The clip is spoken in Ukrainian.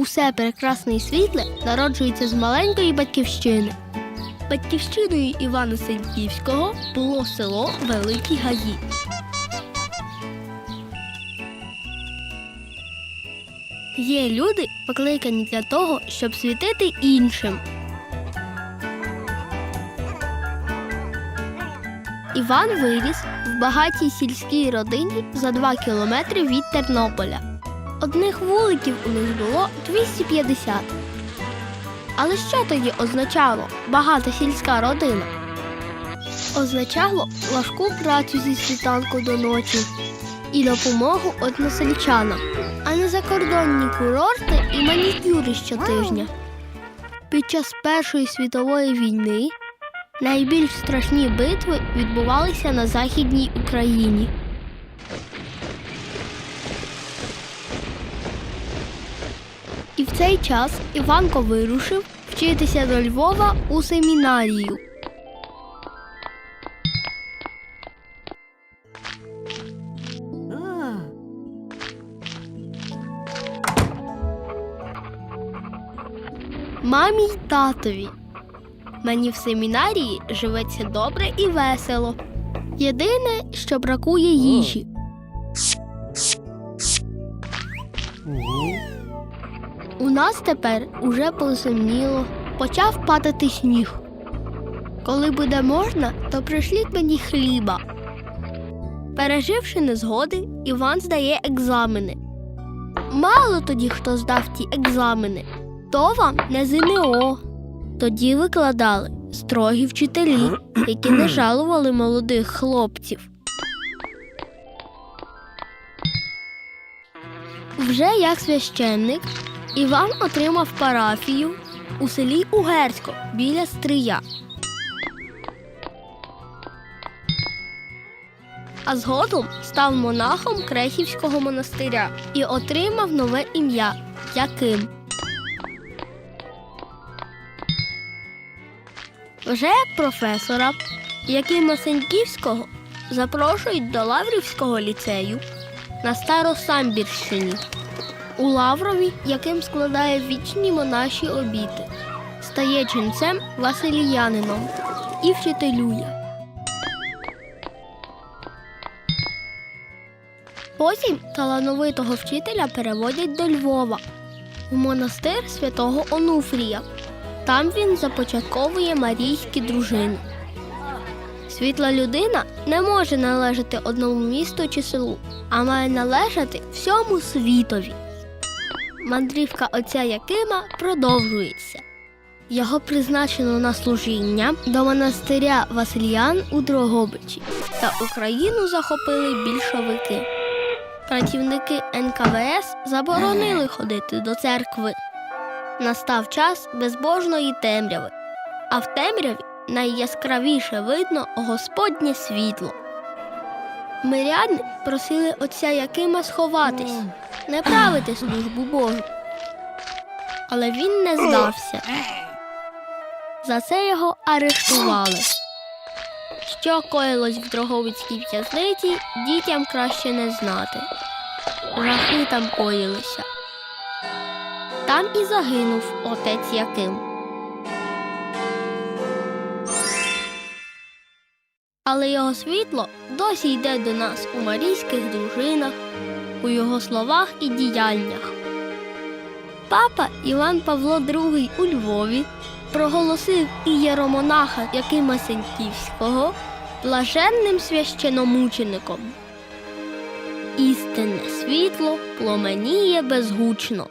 усе прекрасне і світле народжується з маленької батьківщини. Батьківщиною Івана Сеньківського було село Великі Гаї. Є люди, покликані для того, щоб світити іншим. Іван виріс в багатій сільській родині за два кілометри від Тернополя. Одних вуликів у них було 250. Але що тоді означало багата сільська родина? Означало важку працю зі світанку до ночі і допомогу односельчанам, а не закордонні курорти і манікюри щотижня. Під час Першої світової війни найбільш страшні битви відбувалися на Західній Україні. І в цей час Іванко вирушив вчитися до Львова у семінарію. Мамі й татові. Мені в семінарії живеться добре і весело. Єдине, що бракує їжі. У нас тепер уже поземніло, почав падати сніг. Коли буде можна, то пришліть мені хліба. Переживши незгоди, Іван здає екзамени. Мало тоді хто здав ті екзамени, то вам не ЗНО. Тоді викладали строгі вчителі, які не жалували молодих хлопців. Вже як священник Іван отримав парафію у селі Угерсько біля Стрия. А згодом став монахом Крехівського монастиря і отримав нове ім'я Яким. Вже професора Якима Сеньківського запрошують до Лаврівського ліцею на Старосамбірщині. У Лаврові, яким складає вічні монаші обіти, стає ченцем Василіянином і вчителює. Потім талановитого вчителя переводять до Львова в монастир святого Онуфрія. Там він започатковує марійські дружини. Світла людина не може належати одному місту чи селу, а має належати всьому світові. Мандрівка отця Якима продовжується. Його призначено на служіння до монастиря Васильян у Дрогобичі, та Україну захопили більшовики. Працівники НКВС заборонили ходити до церкви. Настав час безбожної темряви, а в темряві найяскравіше видно Господнє світло. Миряни просили отця Якима сховатись, не правити службу Божу. Але він не здався. За це його арештували. Що коїлось в Дроговицькій в'язниці, дітям краще не знати. Жахи там коїлися. Там і загинув отець Яким. Але його світло досі йде до нас у марійських дружинах, у його словах і діяннях. Папа Іван Павло II у Львові проголосив ієромонаха Якима Сеньківського блаженним священомучеником. Істинне світло пломеніє безгучно.